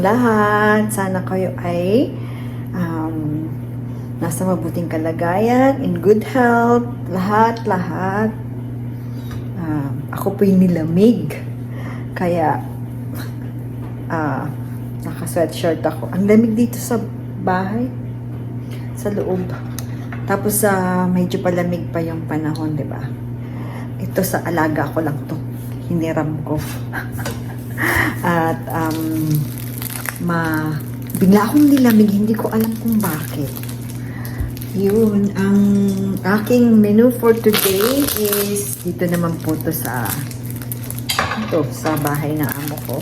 Lahat? Sana kayo ay um, nasa mabuting kalagayan, in good health, lahat, lahat. Um, ako po'y nilamig. Kaya, ah, naka-sweatshirt ako. Ang lamig dito sa bahay, sa loob. Tapos, sa medyo palamig pa yung panahon, di ba? Ito sa alaga ko lang to. Hiniram ko. At, um, ma, bigla akong nilamig. Hindi ko alam kung bakit. Yun, ang aking menu for today is dito naman po to sa ito, sa bahay ng amo ko.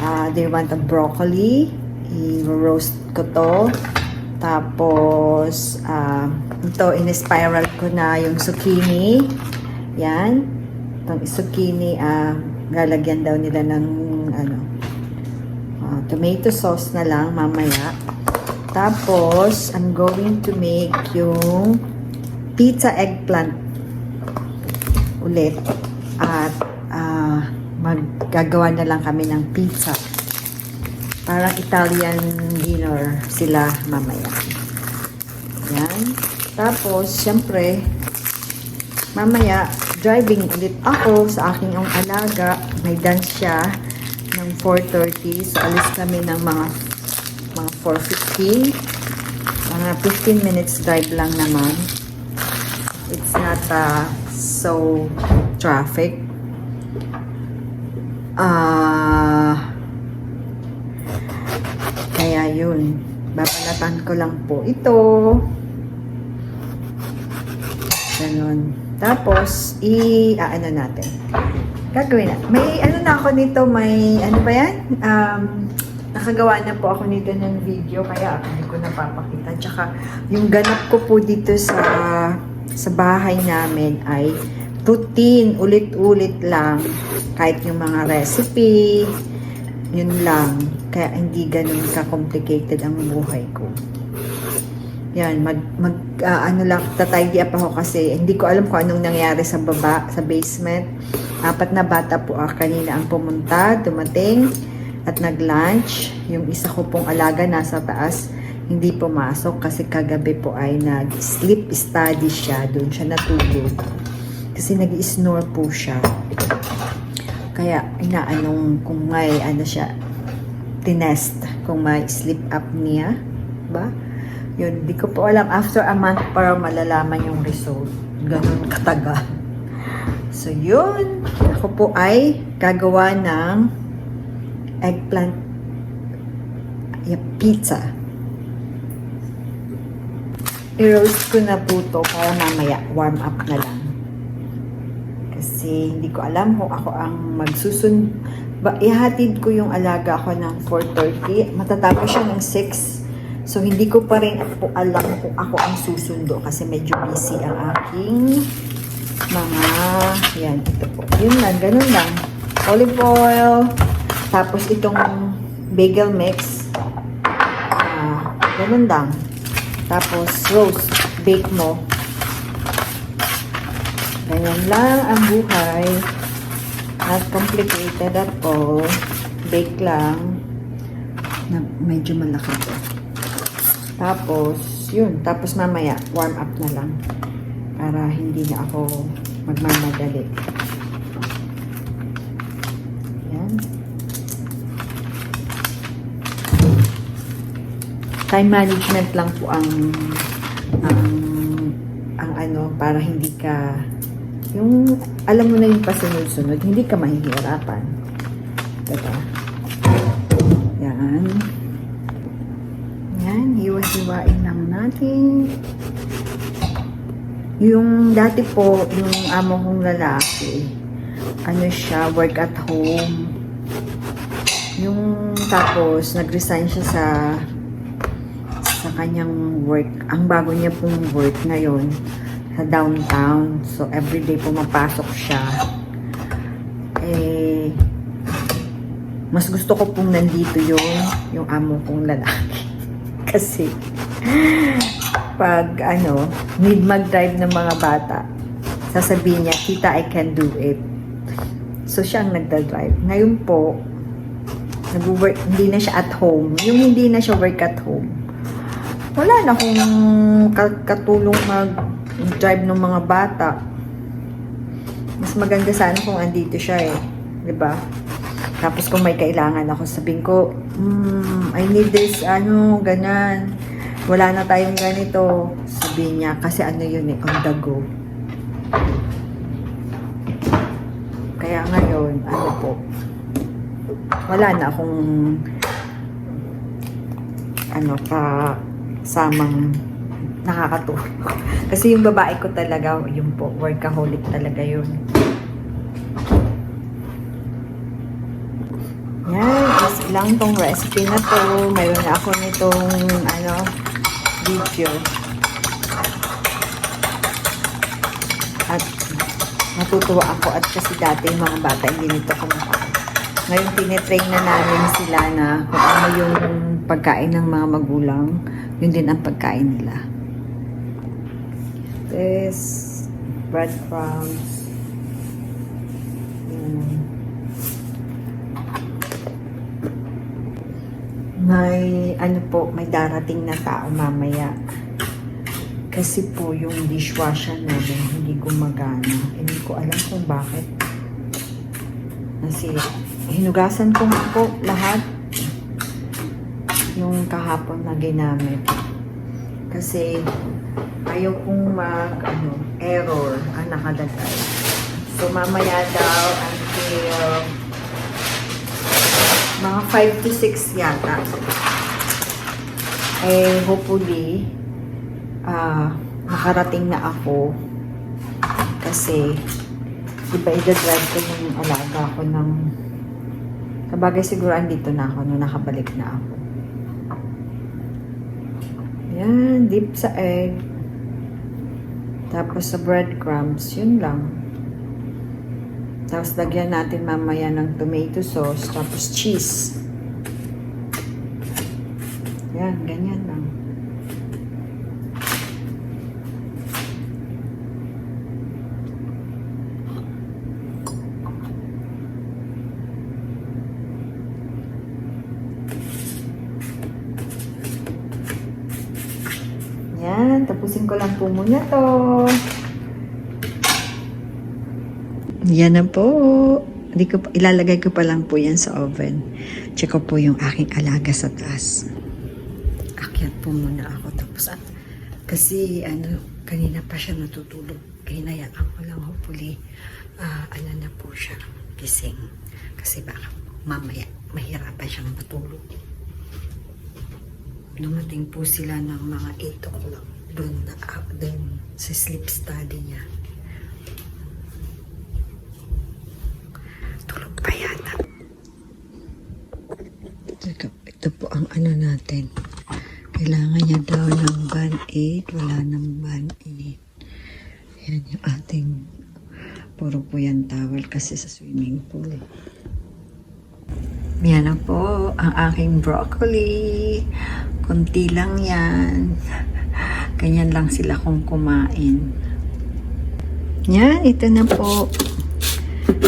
Ah, they want a broccoli. I-roast ko to. Tapos, ah, ito, in-spiral ko na yung zucchini. Yan. Itong zucchini, ah, lalagyan daw nila ng, tomato sauce na lang mamaya. Tapos, I'm going to make yung pizza eggplant ulit. At ah, maggagawa na lang kami ng pizza. Parang Italian dinner sila mamaya. Yan. Tapos, syempre, mamaya, driving ulit ako sa aking yung alaga. May dance siya ng 4.30. So, alis kami ng mga mga 4.15. Mga 15 minutes drive lang naman. It's not uh, so traffic. Ah... kaya yun. Babalatan ko lang po ito. Ganon. Tapos, i... Ah, natin? Gagawin na. May ano na ako nito, may... Ano ba yan? Um, nakagawa na po ako nito ng video, kaya hindi ko napapakita. Tsaka, yung ganap ko po dito sa sa bahay namin ay routine, ulit-ulit lang. Kahit yung mga recipe, yun lang. Kaya hindi ganun ka-complicated ang buhay ko. Yan, mag, mag ah, ano lang, tatidy up ako kasi hindi ko alam kung anong nangyari sa baba, sa basement. Apat na bata po ah, kanina ang pumunta, dumating at nag-lunch. Yung isa ko pong alaga nasa taas, hindi pumasok kasi kagabi po ay nag-sleep study siya. Doon siya natulog. Kasi nag-snore po siya. Kaya inaanong kung may ano siya, tinest kung may sleep apnea ba? Yun, di ko po alam. After a month para malalaman yung result. Ganun katagal. So, yun. Ako po ay gagawa ng eggplant pizza. I-roast ko na po to para mamaya warm up na lang. Kasi hindi ko alam kung ako ang magsusun. Ba, ihatid ko yung alaga ko ng 4.30. Matatapos siya ng 6. So, hindi ko pa rin po alam kung ako ang susundo kasi medyo busy ang aking mga, yan, ito po. Yun lang, ganun lang. Olive oil, tapos itong bagel mix, ah, ganun lang. Tapos, roast, bake mo. Ganyan lang ang buhay. Not complicated at all. Bake lang. Na medyo malaki to. Tapos, yun. Tapos mamaya, warm up na lang. Para hindi na ako magmamadali. Yan. Time management lang po ang ang ang ano para hindi ka yung alam mo na yung pasunod-sunod, hindi ka mahihirapan. Diba? Yan. Hiwa-hiwain lang natin. Yung dati po, yung amo kong lalaki, ano siya, work at home. Yung tapos, nag-resign siya sa sa kanyang work. Ang bago niya pong work ngayon sa downtown. So, everyday pumapasok siya. Eh, mas gusto ko pong nandito yung, yung amo kong lalaki. Kasi, pag ano, need mag-drive ng mga bata, sasabihin niya, Tita, I can do it. So, siya ang nagda-drive. Ngayon po, nag-work, hindi na siya at home. Yung hindi na siya work at home. Wala na akong ka- katulong mag-drive ng mga bata. Mas maganda sana kung andito siya eh. ba? Tapos kung may kailangan ako, sabihin ko, hmm, I need this, ano, ganyan. Wala na tayong ganito. Sabihin niya, kasi ano yun eh, on the go. Kaya ngayon, ano po, wala na akong ano pa samang nakakatulong. Kasi yung babae ko talaga, yung po, workaholic talaga yun. Yan, easy lang tong recipe na to. Mayroon na ako nitong, ano, video. At natutuwa ako at kasi dati mga bata hindi nito kumakain. Ngayon tinitrain na namin sila na kung ano yung pagkain ng mga magulang, yun din ang pagkain nila. This breadcrumbs. Yan. May ano po, may darating na tao mamaya. Kasi po yung dishwasher namin hindi gumagana. Hindi ko alam kung bakit. Kasi hinugasan ko po lahat yung kahapon na ginamit. Kasi ayaw kong mag ano, error ang nakalagay. So mamaya daw until mga 5 to 6 yata. Eh, hopefully, ah, nakarating na ako. Kasi, di ba, i-drive ko yung alaga ko ng... Sabagay siguro andito na ako nung nakabalik na ako. Yan, dip sa egg. Tapos sa breadcrumbs, yun lang. Tapos lagyan natin mamaya ng tomato sauce, tapos cheese. Yan, ganyan lang. Yan, tapusin ko lang po muna to. Yan na po. Hindi ko, ilalagay ko pa lang po yan sa oven. Check ko po yung aking alaga sa taas. Akyat po muna ako. Tapos, at, kasi ano, kanina pa siya natutulog. Hinayaan ko lang hopefully, ah, ano na po siya, gising. Kasi baka mamaya, mahirapan siyang matulog. Dumating po sila ng mga 8 o'clock doon, na, ah, doon sa sleep study niya. Tulog pa yata. Teka, ito po ang ano natin. Kailangan niya daw ng band-aid. Wala ng band-aid. Yan yung ating puro po yan towel kasi sa swimming pool. Yan na po ang aking broccoli. Kunti lang yan. Ganyan lang sila kung kumain. Yan, ito na po.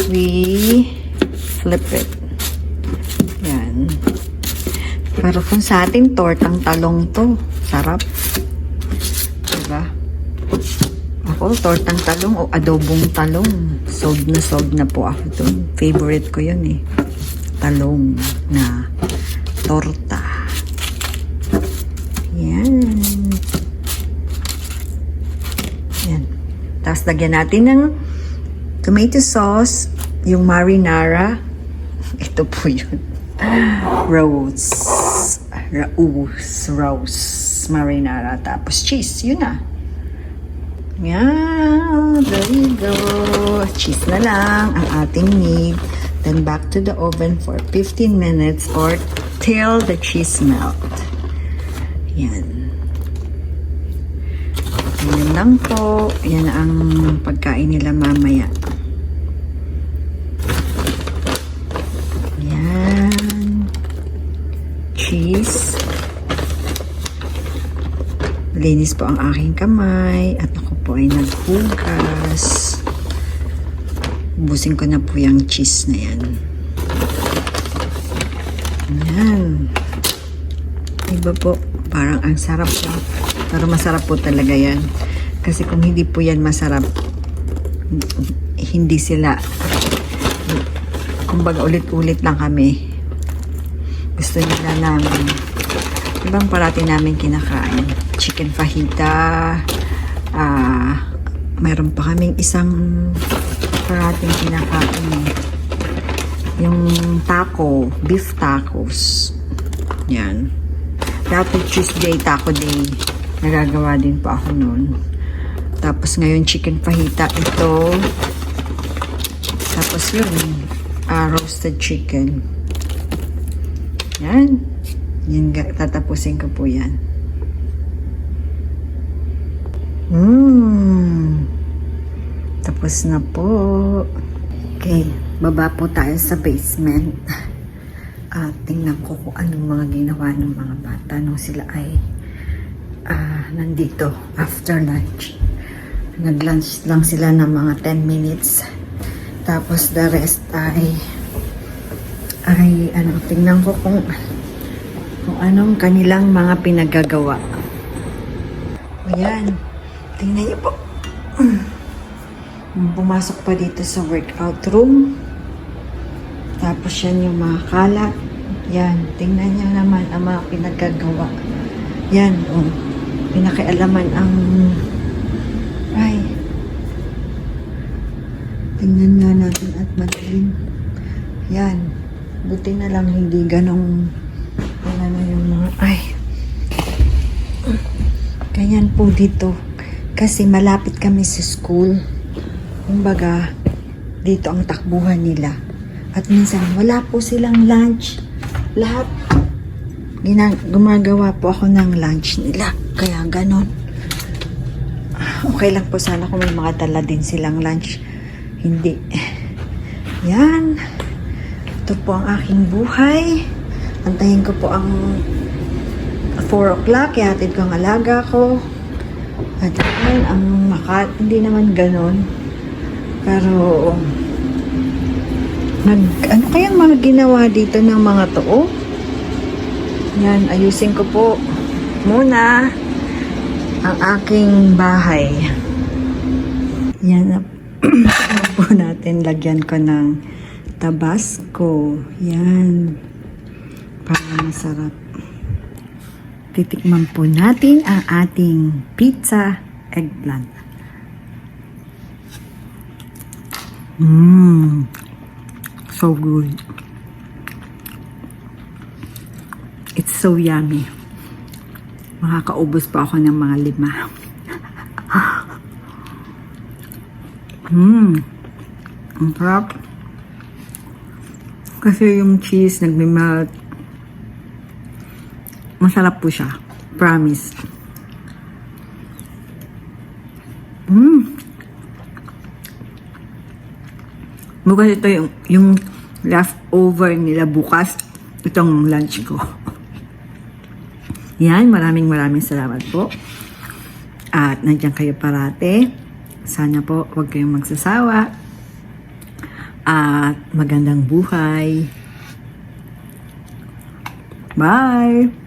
We flip it. Yan. Pero kung sa atin, tortang talong to. Sarap. Diba? Ako, tortang talong o adobong talong. Sold na sold na po ako dun. Favorite ko yun eh. Talong na torta. Yan. Yan. Tapos lagyan natin ng tomato sauce, yung marinara. Ito po yun. Rose. Rose. Rose. Marinara. Tapos cheese. Yun na. Yan. There you go. Cheese na lang ang ating need. Then back to the oven for 15 minutes or till the cheese melt. Yan. Yan lang po. Yan ang pagkain nila mamaya. Yan. Cheese. Linis po ang aking kamay at ako po ay naghugas. Ubusin ko na po yung cheese na yan. Yan. Iba po, parang ang sarap lang. Pero masarap po talaga yan. Kasi kung hindi po yan masarap, hindi sila, kumbaga ulit-ulit lang kami. Gusto nila namin. Ibang parati namin kinakain. Chicken fajita, ah, mayroon pa kaming isang parating kinakain. Yung taco, beef tacos. Yan. Dati Tuesday, taco day. Nagagawa din po ako noon. Tapos ngayon chicken fajita ito. Tapos yun, ah, roasted chicken. Yan. Yan, tatapusin ko po yan. Mmm. Tapos na po. Okay, baba po tayo sa basement. At tingnan ko kung anong mga ginawa ng mga bata nung sila ay ah, nandito after lunch. Nag-lunch lang sila ng mga 10 minutes. Tapos the rest ay ay ano, tingnan ko kung kung anong kanilang mga pinagagawa. Ayan. Tingnan niyo po. Pumasok pa dito sa workout room. Tapos yan yung mga kalat. Yan. Tingnan niyo naman ang mga pinagagawa. Yan. Oh. Pinakialaman ang... Ay. Tingnan nga natin at madaling. Yan. Buti na lang hindi ganong... Wala na yung mga... Ay. Ganyan po dito. Kasi malapit kami sa school. Kumbaga, dito ang takbuhan nila. At minsan, wala po silang lunch. Lahat, gina- gumagawa po ako ng lunch nila. Kaya ganon. Okay lang po sana kung may mga dala din silang lunch. Hindi. Yan. Ito po ang aking buhay. Antayin ko po ang 4 o'clock, ihatid ko ang alaga ko. At yun, ang maka, hindi naman ganon. Pero, nag, ano kayang mga ginawa dito ng mga to? Yan, ayusin ko po muna ang aking bahay. Yan, po natin, lagyan ko ng tabasco. Yan. Para masarap. Titikman po natin ang ating pizza eggplant. Mmm. So good. It's so yummy. Makakaubos pa ako ng mga lima. Mmm. Ang sarap. Kasi yung cheese nagmimelt. Masarap po siya. Promise. Mmm. Bukas ito yung, yung leftover nila bukas. Itong lunch ko. Yan, maraming maraming salamat po. At nandiyan kayo parate. Sana po huwag kayong magsasawa. At magandang buhay. Bye!